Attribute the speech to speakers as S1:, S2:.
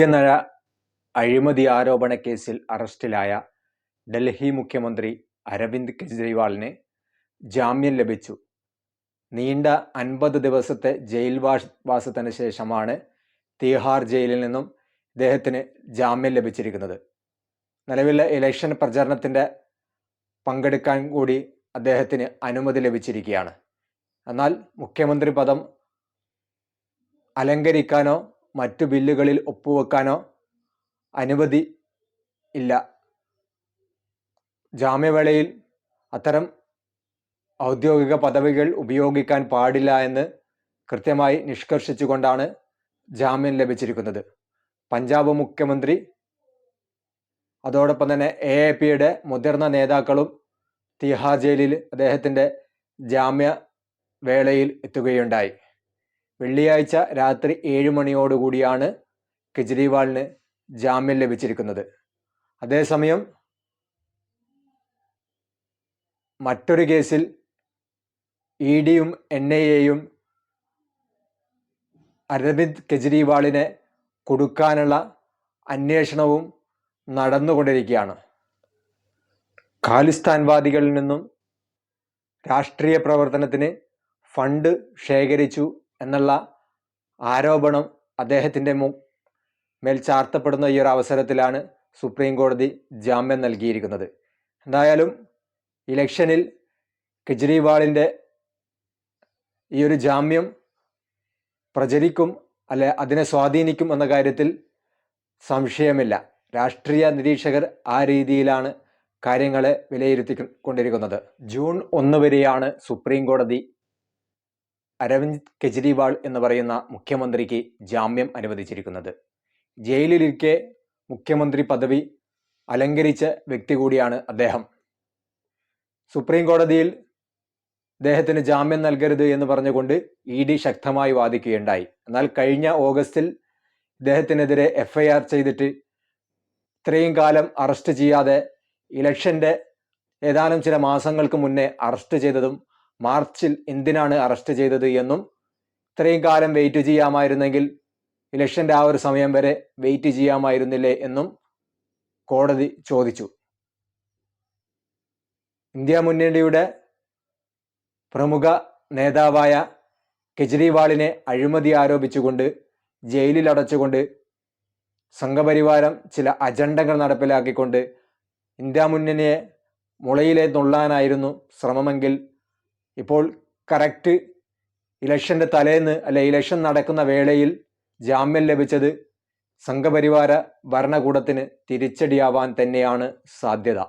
S1: മദ്യനഴ അഴിമതി ആരോപണ കേസിൽ അറസ്റ്റിലായ ഡൽഹി മുഖ്യമന്ത്രി അരവിന്ദ് കെജ്രിവാളിന് ജാമ്യം ലഭിച്ചു. നീണ്ട അൻപത് ദിവസത്തെ ജയിൽ വാസ- വാസത്തിന് ശേഷമാണ് തീഹാർ ജയിലിൽ നിന്നും ഇദ്ദേഹത്തിന് ജാമ്യം ലഭിച്ചിരിക്കുന്നത്. നിലവിലെ ഇലക്ഷൻ പ്രചരണത്തിന്റെ പങ്കെടുക്കാൻ കൂടി അദ്ദേഹത്തിന് അനുമതി ലഭിച്ചിരിക്കുകയാണ്. എന്നാൽ മുഖ്യമന്ത്രി പദം അലങ്കരിക്കാനോ മറ്റു ബില്ലുകളിൽ ഒപ്പുവെക്കാനോ അനുമതി ഇല്ല. ജാമ്യവേളയിൽ അത്തരം ഔദ്യോഗിക പദവികൾ ഉപയോഗിക്കാൻ പാടില്ല എന്ന് കൃത്യമായി നിഷ്കർഷിച്ചുകൊണ്ടാണ് ജാമ്യം ലഭിച്ചിരിക്കുന്നത്. പഞ്ചാബ് മുഖ്യമന്ത്രി അതോടൊപ്പം തന്നെ എ എ പിയുടെ മുതിർന്ന നേതാക്കളും തിഹാർ ജയിലിൽ അദ്ദേഹത്തിന്റെ ജാമ്യ വേളയിൽ എത്തുകയുണ്ടായി. വെള്ളിയാഴ്ച രാത്രി ഏഴ് മണിയോടുകൂടിയാണ് കെജ്രിവാളിന് ജാമ്യം ലഭിച്ചിരിക്കുന്നത്. അതേസമയം മറ്റൊരു കേസിൽ ഇ ഡിയും എൻ ഐ എയും അരവിന്ദ് കെജ്രിവാളിനെ കൊടുക്കാനുള്ള അന്വേഷണവും നടന്നുകൊണ്ടിരിക്കുകയാണ്. ഖാലിസ്ഥാൻവാദികളിൽ നിന്നും രാഷ്ട്രീയ പ്രവർത്തനത്തിന് ഫണ്ട് ശേഖരിച്ചു എന്നുള്ള ആരോപണം അദ്ദേഹത്തിന്റെ മേൽ ചാർത്തപ്പെടുന്ന ഈ ഒരു അവസരത്തിലാണ് സുപ്രീം കോടതി ജാമ്യം നൽകിയിരിക്കുന്നത്. എന്തായാലും ഇലക്ഷനിൽ കെജ്രിവാളിന്റെ ഈ ഒരു ജാമ്യം പ്രചരിക്കും അല്ലെ അതിനെ സ്വാധീനിക്കും എന്ന കാര്യത്തിൽ സംശയമില്ല. രാഷ്ട്രീയ നിരീക്ഷകർ ആ രീതിയിലാണ് കാര്യങ്ങളെ വിലയിരുത്തി കൊണ്ടിരിക്കുന്നത് ജൂൺ ഒന്ന് വരെയാണ് സുപ്രീം കോടതി അരവിന്ദ് കെജ്രിവാൾ എന്ന് പറയുന്ന മുഖ്യമന്ത്രിക്ക് ജാമ്യം അനുവദിച്ചിരിക്കുന്നത്. ജയിലിലിരിക്കെ മുഖ്യമന്ത്രി പദവി അലങ്കരിച്ച വ്യക്തി കൂടിയാണ് അദ്ദേഹം. സുപ്രീം കോടതിയിൽ അദ്ദേഹത്തിന് ജാമ്യം നൽകരുത് എന്ന് പറഞ്ഞുകൊണ്ട് ഇ ഡി ശക്തമായി വാദിക്കുകയുണ്ടായി. എന്നാൽ കഴിഞ്ഞ ഓഗസ്റ്റിൽ ഇദ്ദേഹത്തിനെതിരെ എഫ്ഐആർ ചെയ്തിട്ട് ഇത്രയും കാലം അറസ്റ്റ് ചെയ്യാതെ ഇലക്ഷന്റെ ഏതാനും ചില മാസങ്ങൾക്ക് മുന്നേ അറസ്റ്റ് ചെയ്തതും മാർച്ചിൽ എന്തിനാണ് അറസ്റ്റ് ചെയ്തത് എന്നും ഇത്രയും കാലം വെയിറ്റ് ചെയ്യാമായിരുന്നെങ്കിൽ ഇലക്ഷന്റെ ആ ഒരു സമയം വരെ വെയിറ്റ് ചെയ്യാമായിരുന്നില്ലേ എന്നും കോടതി ചോദിച്ചു. ഇന്ത്യ മുന്നണിയുടെ പ്രമുഖ നേതാവായ കെജ്രിവാളിനെ അഴിമതി ആരോപിച്ചുകൊണ്ട് ജയിലിൽ അടച്ചുകൊണ്ട് സംഘപരിവാരം ചില അജണ്ടകൾ നടപ്പിലാക്കിക്കൊണ്ട് ഇന്ത്യ മുന്നണിയെ മുളയിലെ നുള്ളാനായിരുന്നു ശ്രമമെങ്കിൽ ഇപ്പോൾ കറക്റ്റ് ഇലക്ഷന്റെ തലേന്ന് അല്ലെ ഇലക്ഷൻ നടക്കുന്ന വേളയിൽ ജാമ്യം ലഭിച്ചത് സംഘപരിവാര ഭരണകൂടത്തിന് തിരിച്ചടിയാവാൻ തന്നെയാണ് സാധ്യത.